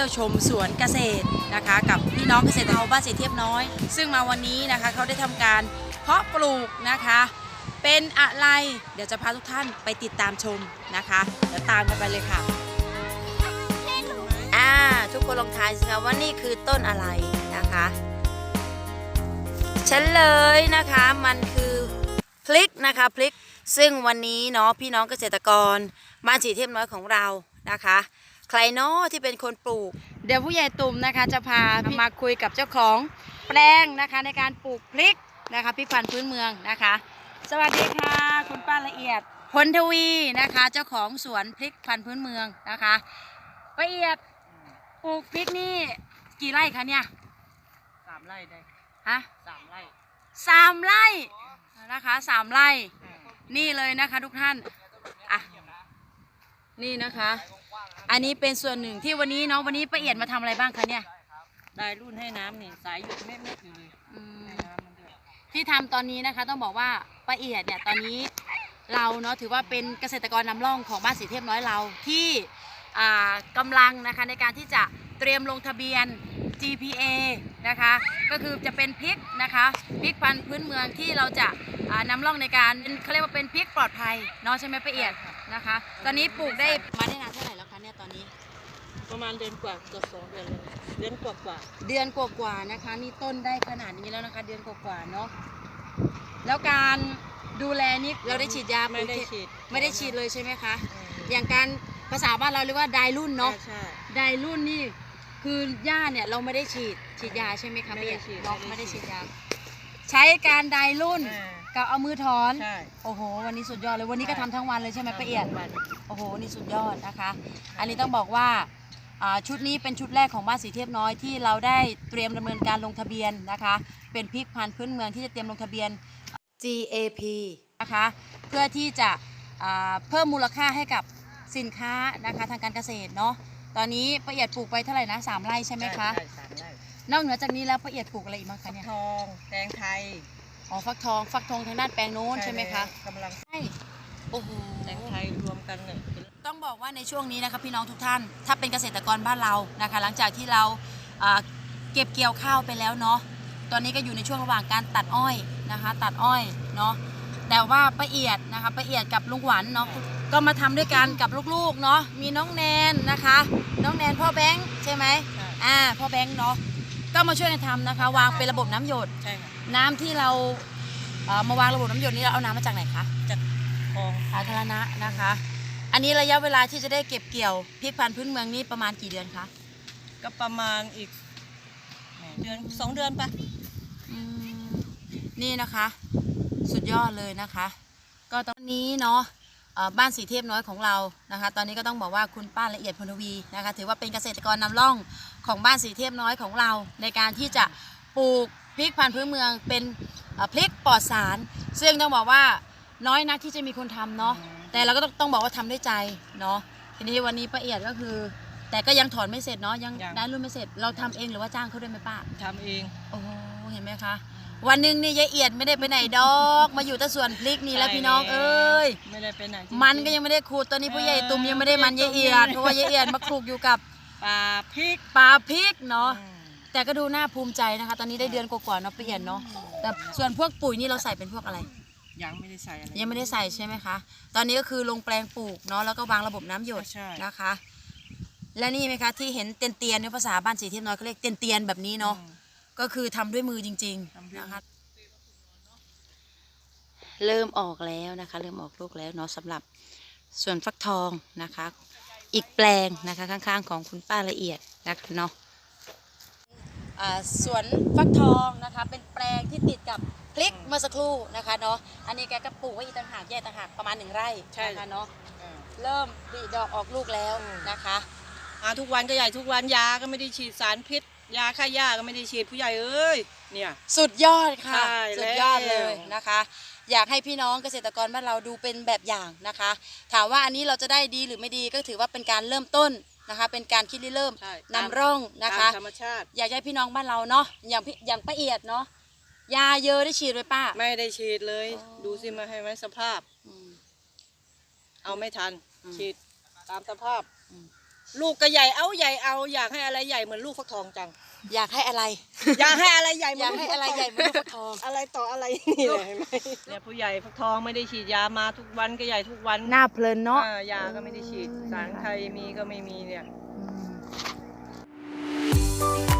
เที่ยวชมสวนเกษตรนะคะ กับพี่น้องเกษตรกรบ้านเสีเทียบน้อย ซึ่งมาวันนี้นะคะเขาได้ทำการเพาะปลูกนะคะ เป็นอะไรเดี๋ยวจะพาทุกท่านไปติดตามชมนะคะเดี๋ยวตามกันไปเลยค่ะอ่าทุกคนลองทายสิคะว่านี่คือต้นอะไรนะคะเลยนะคะมันคือพลิกนะคะพลิกซึ่งวันนี้เนาะพี่น้องเกษตรกรบ้านสีเทียบน้อยของเรานะคะ ใครเนาะที่เป็นคนปลูก เดี๋ยวผู้ใหญ่ตุ่มนะคะ จะพามาคุยกับเจ้าของแปลงนะคะ ในการปลูกพริกนะคะพริกพันธุ์พื้นเมืองนะคะ สวัสดีค่ะ คุณป้าละเอียดพลทวีนะคะ เจ้าของสวนพริกพันธุ์พื้นเมืองนะคะละเอียดปลูกพริกนี่กี่ไร่คะเนี่ยสามไร่ได้ฮะสามไร่สามไร่นะคะสามไร่นี่เลยนะคะทุกท่านอะนี่นะคะ อันนี้เป็นส่วนหนึ่งที่วันนี้เนาะวันนี้ป้าเอียดมาทำอะไรบ้างคะเนี่ยได้รุ่นให้น้ำนี่สายหยุดเม็ดๆอยู่เลยอืมให้น้ำมันด้วยที่ทำตอนนี้นะคะ ต้องบอกว่าป้าเอียดเนี่ยตอนนี้เราเนาะถือว่าเป็นเกษตรกรนำร่องของบ้านสีเทียบน้อยเราที่อ่ากำลังนะคะในการที่จะเตรียมลงทะเบียน GPA นะคะ ก็คือจะเป็นพริกนะคะพริกพันธุ์พื้นเมืองที่เราจะอ่านำร่องในการเป็นเขาเรียกว่าเป็นพริกปลอดภัยเนาะใช่ไหมป้าเอียดนะคะ ตอนนี้ปลูกได้มาได้นานเท่าไหร่แล้วคะเนี่ย ตอนนี้ ประมาณเดือนกว่าเกับสองเดือนเลยเดือนกว่ากว่าเดือนกว่าๆนะคะ นี่ต้นได้ขนาดนี้แล้วนะคะ เดือนกว่าๆเนาะแล้วการดูแลนี่เราได้ฉีดยาไม่ได้ปุ๋ยเคฉีดไม่ได้ฉีดเลยใช่ไหมคะอืมอย่างการภาษาบ้านเราเรียกว่าไดรุ่นเนาะใช่ไดรุ่นนี่คือหญ้าเนี่ยเราไม่ได้ฉีดฉีดยาใช่ไหมคะไม่ได้พี่ฉีดเนาะไม่ไม่ได้ได้ฉีฉีดดยาใช้การไดรุ่นอ่า กับเอามือถอน ใช่โอ้โห วันนี้สุดยอดเลย วันนี้ก็ทำทั้งวันเลยใช่ไหมป้าเอียดวันโอ้โห นี่สุดยอดนะคะ อันนี้ต้องบอกว่าอ่าชุดนี้เป็นชุดแรกของบ้านสีเทียบน้อยที่เราได้เตรียมดำเนินการลงทะเบียนนะคะ เป็นพริกพันธุ์พื้นเมืองที่จะเตรียมลงทะเบียน GAP นะคะ เพื่อที่จะอ่าเพิ่มมูลค่าให้กับสินค้านะคะทางการเกษตรเนาะ ตอนนี้ป้าเอียดปลูกไปเท่าไหร่นะสามไร่ใช่ไหมคะ ใช่สามไร่นอกเหนือจากนี้แล้วป้าเอียดปลูกอะไรอีกบ้างคะเนี่ย ทองแตงไทย อ๋อฟักทองฟักทองทางด้านแปลงโน้นใช่ไหมคะกำลังใช่โอ้โหแตงไทยรวมกันเนี่ยเป็นต้องบอกว่าในช่วงนี้นะคะพี่น้องทุกท่าน ถ้าเป็นเกษตรกรบ้านเรานะคะ หลังจากที่เราอ่าเก็บเกี่ยวข้าวไปแล้วเนาะตอนนี้ก็อยู่ในช่วงระหว่างการตัดอ้อยนะคะ ตัดอ้อยเนาะแต่ว่าป้าเอียดนะคะป้าเอียดกับลุงหวันเนาะก็มาทำด้วยกันกับลูกๆเนาะมีน้องแนนนะคะ น้องแนนพ่อแบงค์ใช่ไหมใช่อ่าพ่อแบงค์เนาะ ก็มาช่วยกันทำนะคะ วางเป็นระบบน้ำหยด ใช่ค่ะ น้ำที่เราเอ่อมาวางระบบน้ำหยดนี้เราเอาน้ำมาจากไหนคะจากทองสาธารณะนะคะ อันนี้ระยะเวลาที่จะได้เก็บเกี่ยวพริกพันธุ์พื้นเมืองนี่ประมาณกี่เดือนคะก็ประมาณอีกเดือนสองเดือนปะอืมนี่นะคะ สุดยอดเลยนะคะ ก็ตอนนี้เนาะเอ่อบ้านสีเทพน้อยของเรานะคะ ตอนนี้ก็ต้องบอกว่าคุณป้าละเอียดพลทวีนะคะ ถือว่าเป็นเกษตรกรนำร่อง ของบ้านสีเทพน้อยของเรา ในการที่จะปลูกพริกพันธุ์พื้นเมืองเป็นเอ่อพริกปลอดสาร ซึ่งต้องบอกว่าน้อยนักที่จะมีคนทำเนาะแต่เราก็ต้องต้องบอกว่าทำด้วยใจเนาะทีนี้วันนี้ป้าเอียดก็คือ แต่ก็ยังถอนไม่เสร็จเนาะยัง ได้รุ่นไม่เสร็จเราทำเองหรือว่าจ้างเขาด้วยไหมป้าทำเองโอ้โหเห็นไหมคะ วันหนึ่งนี่ยายเอียดไม่ได้ไปไหนดอก มาอยู่แต่สวนพริกนี่แล้วพี่น้องเอ้ย ไม่ได้ไปไหนจริๆมันก็ยังไม่ได้ขูดตอนนี้ผู้ใหญ่ตุ่มยังไม่ได้มันยายเอียดเพราะว่ายายเอียดมาคลุกอยู่กับ ปลาพริก ปลาพริกเนาะอืมแต่ก็ดูน่าภูมิใจนะคะ ตอนนี้ได้เดือนกว่าๆเนาะป้าเอียดเนาะแต่ส่วนพวกปุ๋ยนี่เราใส่เป็นพวกอะไร ยังไม่ได้ใส่อะไรยังไม่ได้ใส่ใช่ไหมคะ ตอนนี้ก็คือลงแปลงปลูกเนาะแล้วก็วางระบบน้ำหยดใช่นะคะ และนี่ไหมคะที่เห็นเตียนเตียนๆในภาษาบ้านสีเทียมน้อยเขาเรียกเตียนเตียนๆแบบนี้เนาะ อืม ก็คือทำด้วยมือจริงทำด้วยๆมือ นะคะ เริ่มออกแล้วนะคะ เริ่มออกลูกแล้วเนาะสำหรับสวนฟักทองนะคะ อีกแปลงนะคะข้างๆ ของคุณป้าละเอียดนะคะเนาะอ่าสวนฟักทองนะคะเป็นแปลงที่ติดกับพริกเมื่อสักครู่นะคะเนาะอันนี้แกก็ปลูกไว้อีกต่างหากแยกต่างหากประมาณหนึ่งไร่ใช่นะคะเนาะอ่าเริ่มผลิดอกออกลูกแล้วอืมนะคะอาทุกวันก็ใหญ่ทุกวันยาก็ไม่ได้ฉีดสารพิษ ยาฆ่าหญ้าก็ไม่ได้ฉีดผู้ใหญ่เอ้ยเนี่ยสุดยอดค่ะใช่สุดยอดเลยแล้วนะคะ อยากให้พี่น้องเกษตรกรบ้านเราดูเป็นแบบอย่างนะคะ ถามว่าอันนี้เราจะได้ดีหรือไม่ดีก็ถือว่าเป็นการเริ่มต้นนะคะ เป็นการคิดริเริ่มใช่นำร่องนะคะ ตามธรรมชาติ อยากให้พี่น้องบ้านเราเนาะอย่างพี่อย่างป้าเอียดเนาะยาเยอะได้ฉีดไว้ป้า ไม่ได้ฉีดเลย อ๋อ ดูสิมาให้ไหมสภาพ อืม เอาไม่ทัน อืมฉีดตามสภาพ อืม ลูกก็ใหญ่เอาใหญ่เอาอยากให้อะไรใหญ่เหมือนลูกฟักทองจัง อยากให้อะไร อยากให้อะไรใหญ่เหมืออนยากลูกให้อะไรใหญ่เหมือนลูกฟักทองอะไรต่ออะไรนี่เลยเห็นไหมเนี่ยผู้ใหญ่ฟักทองไม่ได้ฉีดยามาทุกวันก็ใหญ่ทุกวันหน้าเพลินเนาะอ่ายาก็ไม่ได้ฉีดสารไทยมีก็ไม่มีเนี่ยใ